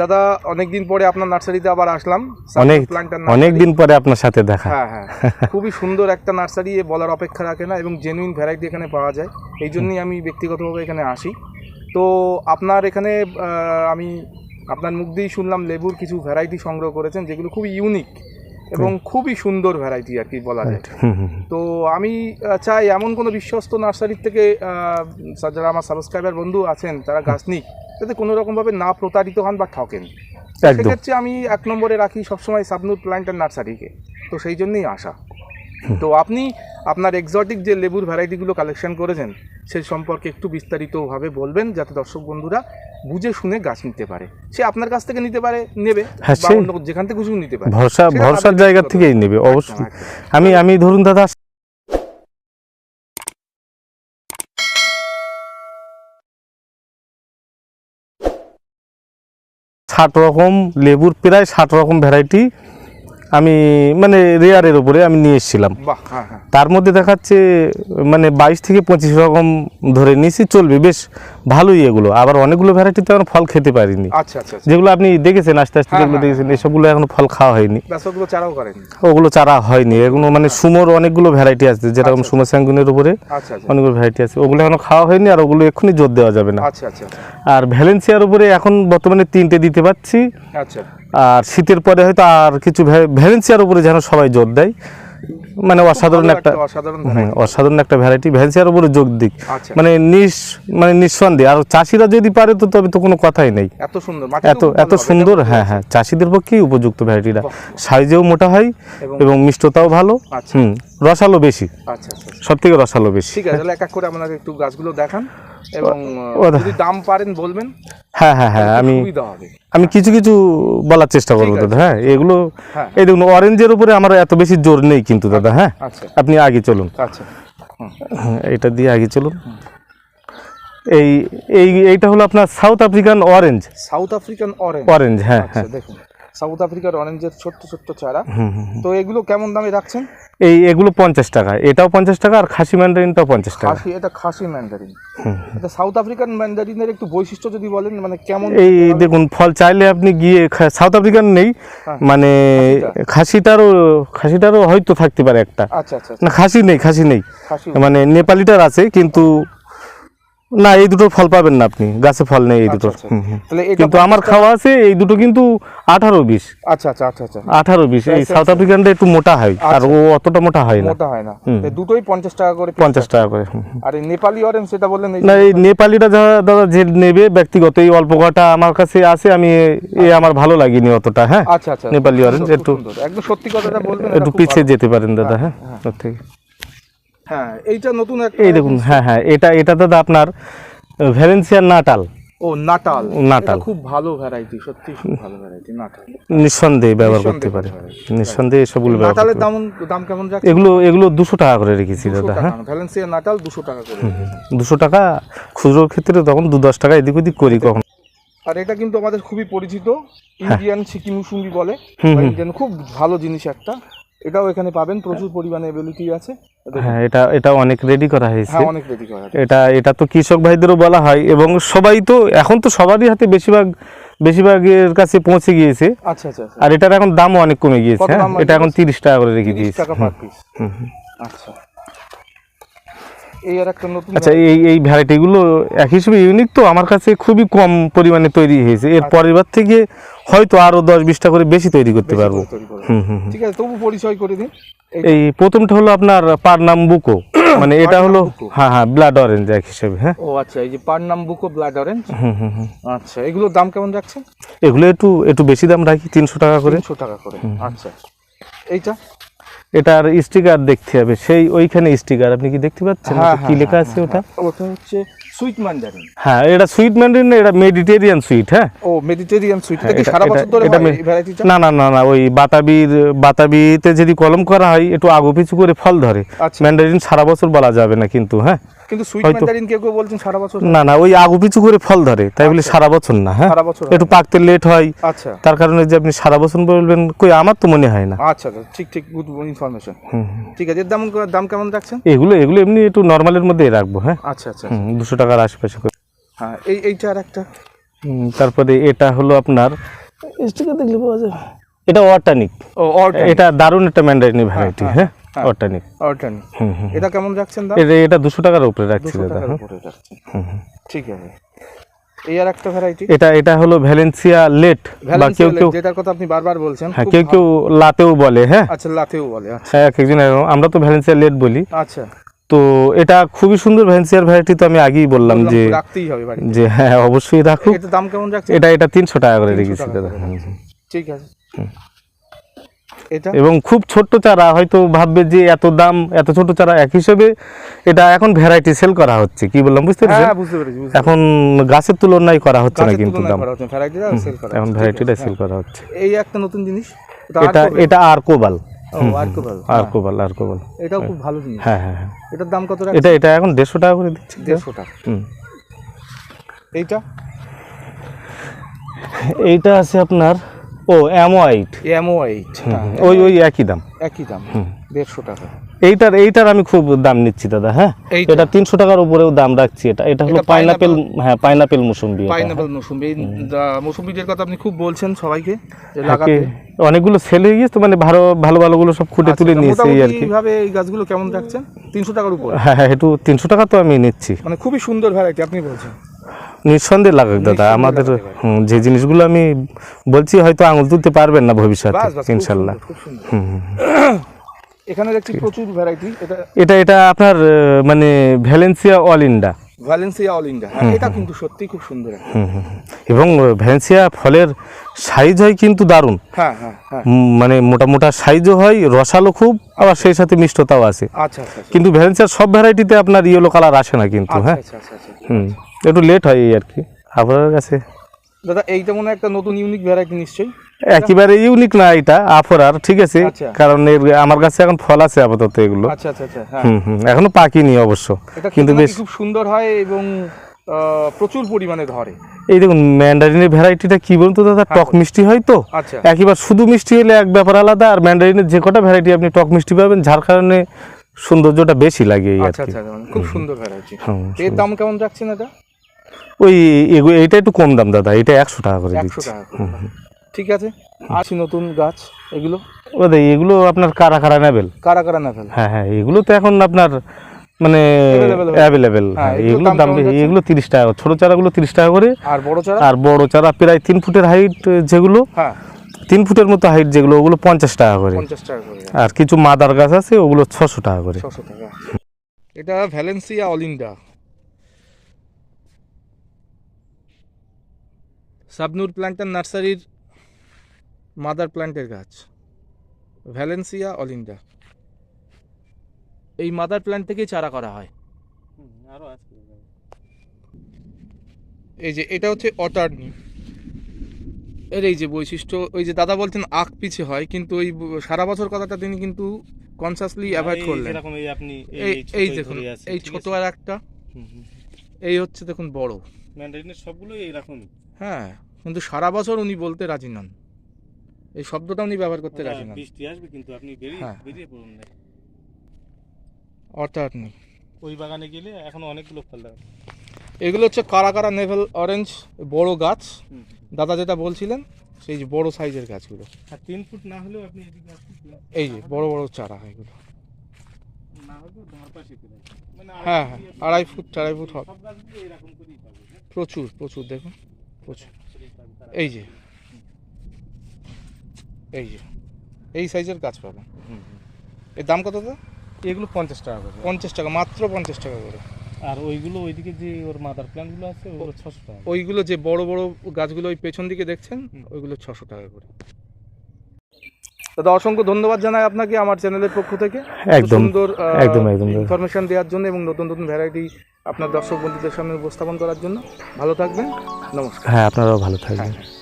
দাদা অনেকদিন পরে আপনার নার্সারিতে আবার আসলাম। অনেক প্ল্যান্টার অনেক দিন পরে আপনার সাথে দেখা। হ্যাঁ হ্যাঁ। খুবই সুন্দর একটা নার্সারি বলার অপেক্ষা রাখে না এবং জেনুইন ভ্যারাইটি এখানে পাওয়া যায়। এই জন্যই আমি ব্যক্তিগতভাবে এখানে আসি। তো আপনার এখানে আমি আপনার মুখ দিয়েই শুনলাম লেবুর কিছু ভ্যারাইটি সংগ্রহ করেছেন যেগুলো খুব ইউনিক এবং খুবই সুন্দর ভ্যারাইটি আর কি বলা যায়। তো আমি চাই এমন কোনো বিশ্বস্ত নার্সারির থেকে যারা আমার সাবস্ক্রাইবার বন্ধু আছেন তারা গাছ নিক যাতে কোনো রকমভাবে না প্রতারিত হন বা ঠকেন। সেক্ষেত্রে আমি এক নম্বরে রাখি সবসময় সাবনুর প্ল্যান্ট অ্যান্ড নার্সারিকে তো সেই জন্যই আসা তো আপনি আপনার এক্সোটিক যে লেবুর ভ্যারাইটিগুলো কালেকশন করেছেন সেই সম্পর্কে একটু বিস্তারিতভাবে বলবেন যাতে দর্শক বন্ধুরা বুঝে শুনে গাছ নিতে পারে। সে আপনার কাছ থেকে নিতে পারে নেবে হ্যাঁ, সে- যেখান থেকে খুশি নিতে পারে। ভরসা ভরসার জায়গা থেকেই নেবে অবশ্যই। আমি আমি ধরুন দাদা ষাট রকম লেবুর প্রায় ষাট রকম ভ্যারাইটি আমি মানে রেয়ারের উপরে আমি নিয়ে এসেছিলাম। হ্যাঁ হ্যাঁ। তার মধ্যে দেখাচ্ছে মানে বাইশ থেকে পঁচিশ রকম ধরে নিয়েছি চলবে। বেশ ভালোই এগুলো। আবার অনেকগুলো ভ্যারাইটিতে এখন ফল খেতে পারিনি। আচ্ছা আচ্ছা আচ্ছা। যেগুলো আপনি দেখেছেন আস্তে আস্তে হ্যাঁ, যেগুলো দেখেছেন এসবগুলো এখনও ফল খাওয়া হয়নি। ওগুলো চারা হয়নি। এগুলো মানে সুমোর অনেকগুলো ভ্যারাইটি আছে যেরকম। সুমো স্যাঙ্গুনের উপরে অনেকগুলো ভ্যারাইটি আছে। ওগুলো এখনও খাওয়া হয়নি আর ওগুলো এক্ষুনি জোর দেওয়া যাবে না। আর ভ্যালেন্সিয়ার উপরে এখন বর্তমানে তিনটে দিতে আচ্ছা। আর শীতের পরে হয়তো আর কিছু ভ্যালেন্সিয়ার উপরে যেন সবাই জোর দেয় মানে অসাধারণ একটা অসাধারণ variety। অসাধারণ একটা ভ্যারাইটি। ভ্যালেন্সিয়ার উপরে যোগ দিক। আচ্ছা। মানে নিঃ মানে নিঃসন্দেহে। আর চাষিরা যদি পারে তো তবে তো কোনো কথাই নেই। এত সুন্দর। এত এত সুন্দর হ্যাঁ হ্যাঁ। চাষিদের পক্ষেই উপযুক্ত ভ্যারাইটিটা। সাইজেও মোটা হয় এবং মিষ্টতাও ভালো। আচ্ছা। হুম রসালো বেশি। আচ্ছা। সব থেকে রসালো বেশি। ঠিক আছে তাহলে এক এক করে আপনাকে একটু গাছগুলো দেখান এবং যদি দাম পারেন বলবেন। হ্যাঁ হ্যাঁ হ্যাঁ আমি আমি কিছু কিছু বলার চেষ্টা করব দাদা হ্যাঁ এগুলো হ্যাঁ। এই দেখুন অরেঞ্জের উপরে আমার এত বেশি জোর নেই কিন্তু দাদা হ্যাঁ আচ্ছা। আপনি আগে চলুন। আচ্ছা। হ্যাঁ, এটা দিয়ে আগে চলুন। এই এই এইটা হলো আপনার South African orange South African orange orange হ্যাঁ আচ্ছা হ্যাঁ। দেখুন। সাউথ আফ্রিকার অরেঞ্জের ছোট্ট ছোট্ট চারা। তো এগুলো কেমন দামে রাখছেন? এই এগুলো পঞ্চাশ টাকা। এটাও পঞ্চাশ টাকা আর খাসি ম্যান্ডারিনটাও পঞ্চাশ টাকা। খাসি এটা খাসি ম্যান্ডারিন এটা সাউথ আফ্রিকান ম্যান্ডারিনের একটু বৈশিষ্ট্য যদি বলেন মানে কেমন এই দেখুন ফল চাইলে আপনি গিয়ে সাউথ আফ্রিকান নেই হ্যাঁ। মানে খাসিটারও খাসিটারও হয়তো থাকতে পারে একটা। আচ্ছা আচ্ছা আচ্ছা, না খাসি নেই খাসি নেই। মানে নেপালিটার আছে কিন্তু না এই দুটোর ফল পাবেন না আপনি। গাছে ফল নেই এই আচ্ছা, দুটোর আচ্ছা। এটা কিন্তু আমার খাওয়া আছে এই দুটো কিন্তু আঠারো বিশ। আচ্ছা আচ্ছা আচ্ছা আচ্ছা। আঠারো বিশ এই আচ্ছা, সাউথ আফ্রিকানটা একটু মোটা হয় আর ও অতটা মোটা হয় না। মোটা হয় না। দুটোই পঞ্চাশ টাকা করে পঞ্চাশ টাকা করে। আর এই নেপালি অরেঞ্জ সেটা বললেন না এই নেপালিটা দাদা যে নেবে ব্যক্তিগত এই অল্প কটা আমার কাছে আছে আমি এ- এ আমার ভালো লাগেনি অতটা হ্যাঁ? আচ্ছা আচ্ছা। নেপালি অরেঞ্জ একটু একদম সত্যি কথাটা বলবেন একটু পিছিয়ে যেতে পারেন দাদা হ্যাঁ ওর থেকে হ্যাঁ এইটা নতুন একটা এই দেখুন হ্যাঁ হ্যাঁ এটা এটা দাদা আপনার ভ্যালেন্সিয়ার নাটাল। ও নাটাল। নাটাল। খুব ভালো ভ্যারাইটি সত্যি খুব ভালো ভ্যারাইটি নাটাল। নিঃসন্দেহে ব্যবহার করতে পারে। নিঃসন্দেহে ব্যবহার নাটালের দাম দাম কেমন রাখছেন এগুলো এগুলো দুশো টাকা করে রেখেছি দাদা হ্যাঁ। ভ্যালেন্সিয়া নাটাল দুশো টাকা করে। দুশো টাকা খুচরোর ক্ষেত্রে তখন দু দশ টাকা এদিক ওদিক করি কখন। আর এটা কিন্তু আমাদের খুবই পরিচিত ইন্ডিয়ান সিকিম মুসুম্বি বলে। ইন্ডিয়ান খুব ভালো জিনিস একটা। এটাও এখানে পাবেন প্রচুর পরিমাণে অ্যাবিলিটি আছে। হ্যাঁ এটা এটা অনেক রেডি করা হয়েছে। হ্যাঁ করা আছে। এটা এটা তো কৃষক ভাইদেরও বলা হয় এবং সবাই তো এখন তো সবারই হাতে বেশিরভাগ বেশিরভাগের কাছে পৌঁছে গিয়েছে। আচ্ছা আচ্ছা আচ্ছা। আর এটার এখন দামও অনেক কমে গিয়েছে হ্যাঁ? এটা এখন তিরিশ টাকা করে রেখে 30 দিয়েছে। আচ্ছা। এই আর একটা নতুন আচ্ছা এই এই ভ্যারাইটিগুলো এক হিসেবে ইউনিক তো আমার কাছে খুবই কম পরিমাণে তৈরি হয়েছে। এর আচ্ছা। পরের বার থেকে হয়তো আরও দশ বিশটা করে বেশি তৈরি করতে পারব। ঠিক আছে তবু পরিচয় করে দিন। এই- প্রথমটা হলো আপনার পারনাম বুকো মানে এটা হলো হ্যাঁ হ্যাঁ ব্লাড অরেঞ্জ এক হিসেবে হ্যাঁ। ও আচ্ছা এই যে পার নাম বুকো ব্লাড অরেঞ্জ হুম হুম হুম। আচ্ছা এগুলোর দাম কেমন রাখছেন এগুলো একটু একটু বেশি দাম রাখি তিনশো টাকা করে। তিনশো টাকা করে। আচ্ছা। এইটা? এটার স্টিকার দেখতে হবে। সেই ওইখানে স্টিকার আপনি কি দেখতে পাচ্ছেন? হ্যাঁ, কি হ্যাঁ, লেখা হ্যাঁ, আছে ওটা? ওটা হচ্ছে সুইট ম্যান্ডারিন। হ্যাঁ এটা সুইট ম্যান্ডারিন না এটা মেডিটেরিয়ান সুইট হ্যাঁ? ও মেডিটেরিয়ান সুইট। এটা কি সারা বছর ধরে এটা ভ্যারাইটিটা না না না না ওই বাতাবির বাতাবিতে যদি কলম করা হয় একটু আগু পিছু করে ফল ধরে। আচ্ছা। ম্যান্ডারিন সারা বছর বলা যাবে না কিন্তু হ্যাঁ? কিন্তু সুইট ম্যান্ডারিন কেউ কেউ বলছেন সারা বছর না না ওই আগু পিছু করে ফল ধরে তাই বলে সারা বছর না হ্যাঁ? সারা বছর একটু পাকতে লেট হয়। আচ্ছা। তার কারণে যে আপনি সারা বছর বলবেন কই আমার তো মনে হয় না। আচ্ছা আচ্ছা, ঠিক ঠিক গুড ইনফরমেশন। ঠিক আছে এর দাম দাম কেমন রাখছেন? এগুলো এগুলো এমনি একটু নর্মালের মধ্যে রাখব হ্যাঁ? আচ্ছা আচ্ছা হুম, দুশো টাকার আশেপাশে করে। হ্যাঁ এই এইটা আর একটা? তারপরে এটা হলো আপনার দেখলে পাওয়া যাবে এটা অর্টানিক। এটা দারুণ একটা ম্যান্ডারিনি ভ্যারাইটি হ্যাঁ, হ্যাঁ। হ্যাঁ। হুম এটা কেমন রাখছেন দাম? এটা এটা দুশো টাকার উপরে রাখছি দাদা। ঠিক আছে। এই আর একটা ভ্যারাইটি এটা এটা হলো ভ্যালেন্সিয়া লেট বা কেউ কেউ যেটার কথা আপনি বারবার বলছেন হ্যাঁ কেউ কেউ লাতেও বলে হ্যাঁ? আচ্ছা লাতেও বলে আচ্ছা। হ্যাঁ এক একজন আমরা তো ভ্যালেন্সিয়া লেট বলি। আচ্ছা। তো এটা খুবই সুন্দর ভ্যালেন্সিয়ার ভ্যারাইটি তো আমি আগেই বললাম যে রাখতেই হবে যে হ্যাঁ অবশ্যই রাখুক। এটা দাম কেমন রাখছে এটা এটা তিনশো টাকা করে রেখেছি দাদা। ঠিক আছে। এবং খুব ছোট্ট চারা হয়তো ভাববে যে এত দাম এত ছোট চারা এক হিসেবে এটা এখন ভ্যারাইটি সেল করা হচ্ছে। কি বললাম বুঝতে হ্যাঁ পেরেছি এখন গাছের তুলনায় করা হচ্ছে না কিন্তু দাম। এখন ভ্যারাইটিটা সেল করা হচ্ছে হ্যাঁ। এই একটা নতুন জিনিস এটা এটা আর কোবাল। ও আর খুব ভালো আর কোবাল আর কোবাল। এটাও খুব ভালো জিনিস। হ্যাঁ হ্যাঁ হ্যাঁ। এটার দাম কত রাখছে এটা এটা এখন দেড়শো টাকা করে দিচ্ছি। দেড়শো টাকা। হুম। এইটা? এইটা আছে আপনার ও অ্যামোয়াইট এইট ওই ওই একই দাম? একই দাম দেড়শো টাকা। এইটার এইটার আমি খুব দাম নিচ্ছি দাদা হ্যাঁ? এটা তিনশো টাকার উপরেও দাম রাখছি এটা। এটা হলো পাইনাপেল হ্যাঁ পাইনাপেল মুসুম্বি পাইনাপেল কথা আপনি খুব বলছেন সবাইকে লাগাতে। অনেকগুলো সেল হয়ে গিয়েছে মানে ভালো ভালো ভালোগুলো সব খুঁটে তুলে আচ্ছা, নিয়েছে এই আর কি। এইভাবে এই গাছগুলো কেমন রাখছেন? তিনশো টাকার উপর? হ্যাঁ হ্যাঁ একটু তিনশো টাকা তো আমি নিচ্ছি। মানে খুবই সুন্দর ভ্যারাইটি আপনি বলছেন। নিঃসন্দেহে লাগাক দাদা। আমাদের যে জিনিসগুলো আমি বলছি হয়তো আঙুল তুলতে পারবেন না ভবিষ্যতে ইনশাল্লাহ। এখানে দেখছি প্রচুর ভ্যারাইটি এটা এটা এটা আপনার মানে Valencia all India Valencia all India এটা কিন্তু সত্যি খুব সুন্দর। এবং ভ্যালেন্সিয়া ফলের সাইজ হয় কিন্তু দারুণ। হ্যাঁ হ্যাঁ হ্যাঁ। মানে মোটা মোটা সাইজও হয় রসালো খুব আবার সেই সাথে মিষ্টতাও আছে। আচ্ছা আচ্ছা আচ্ছা। কিন্তু ভ্যালেন্সিয়ার সব ভ্যারাইটিতে আপনার ইয়েলো কালার আসে না কিন্তু আচ্ছা হ্যাঁ? আচ্ছা আচ্ছা আচ্ছা। হুম। একটু লেট হয় এই আর কি। আপনার কাছে? দাদা এইটা মনে হয় একটা নতুন ইউনিক ভ্যারাইটি নিশ্চয়ই। একেবারে ইউনিক না এটা আফরার ঠিক আছে? আচ্ছা। কারণ এর আমার কাছে এখন ফল আছে আপাতত এগুলো। আচ্ছা আচ্ছা আচ্ছা হ্যাঁ। হুম হুম এখনও পাকিনি অবশ্য। কিন্তু বেশ খুব সুন্দর হয় এবং প্রচুর পরিমাণে ধরে। এই দেখুন ম্যান্ডারিনের ভ্যারাইটিটা কি বলুন তো দাদা? টক মিষ্টি হয় তো? আচ্ছা। একবার শুধু মিষ্টি হলে এক ব্যাপার আলাদা আর ম্যান্ডারিনের যে কটা ভ্যারাইটি আপনি টক মিষ্টি পাবেন যার কারণে সৌন্দর্যটা বেশি লাগে এই আর আচ্ছা কি। আচ্ছা মানে খুব সুন্দর ভ্যারাইটি এর দাম কেমন রাখছেন এটা ওই এইটা একটু কম দাম দাদা। এটা একশো টাকা করে দিচ্ছি। ঠিক আছে। আছে নতুন গাছ? এগুলো? ও দেখ এগুলো আপনার কারা কারা নেবেল? কারা কারা না ফেলে হ্যাঁ হ্যাঁ এগুলো তো এখন আপনার মানে অ্যাভেলেবেল হ্যাঁ, হ্যাঁ এগুলোর দাম? এগুলো তিরিশ টাকা ছোট চারাগুলো তিরিশ টাকা করে। আর বড় চারা? আর বড় চারা প্রায় তিন ফুটের হাইট যেগুলো হ্যাঁ। তিন ফুটের মতো হাইট যেগুলো ওগুলো পঞ্চাশ টাকা করে। পঞ্চাশ টাকা করে আর কিছু মাদার গাছ আছে ওগুলো ছশো টাকা করে। এটা ভ্যালেন্সিয়া অলিন্ডা। সাবনুর প্ল্যান্টার নার্সারির মাদার প্ল্যান্টের গাছ। Valencia Olinda. এই মাদার প্ল্যান্ট থেকেই চারা করা হয়। এই যে এটা হচ্ছে অটার্নি। এর এই যে বৈশিষ্ট্য ওই যে দাদা বলছেন আখ পিছে হয় কিন্তু ওই সারা বছর কথাটা তিনি কিন্তু কনসাসলি অ্যাভয়েড করলেন। এই এই দেখুন এই ছোট আর একটা। এই হচ্ছে দেখুন বড়। ম্যান্ডারিনের সবগুলো এইরকমই হ্যাঁ কিন্তু সারা বছর উনি বলতে রাজি নন। এই শব্দটা উনি ব্যবহার করতে রাজি নন। বৃষ্টি আসবে কিন্তু আপনি বেরিয়ে হ্যাঁ। বেরিয়ে পড়ুন না। অটার্নি ওই বাগানে গেলে এখন অনেকগুলো ফল দেবে এগুলো হচ্ছে কারা কারা নেভেল অরেঞ্জ বড় গাছ। দাদা যেটা বলছিলেন সেই যে বড় সাইজের গাছগুলো। আর তিন ফুট না হলেও আপনি এই যে বড় বড় চারা এগুলো। না হলেও ধার পাশে হ্যাঁ হ্যাঁ আড়াই ফুট চারাই ফুট হবে? প্রচুর প্রচুর দেখুন প্রচুর। এই যে এই যে এই সাইজের গাছ পাবেন। এর দাম কত তো এগুলো পঞ্চাশ টাকা করে। পঞ্চাশ টাকা মাত্র পঞ্চাশ টাকা করে। আর ওইগুলো ওইদিকে যে ওর মাদার প্ল্যান্টগুলো আছে ওগুলো ছশো টাকা ওইগুলো যে বড় বড় গাছগুলো ওই পেছন দিকে দেখছেন ওইগুলো ছশো টাকা করে। দাদা অসংখ্য ধন্যবাদ জানাই আপনাকে আমার চ্যানেলের পক্ষ থেকে। একদম, সুন্দর একদম, একদম ইনফরমেশন দেওয়ার জন্য এবং নতুন নতুন ভ্যারাইটি আপনার দর্শক বন্ধুদের সামনে উপস্থাপন করার জন্য। ভালো থাকবেন নমস্কার। হ্যাঁ আপনারাও ভালো থাকবেন। হ্যাঁ।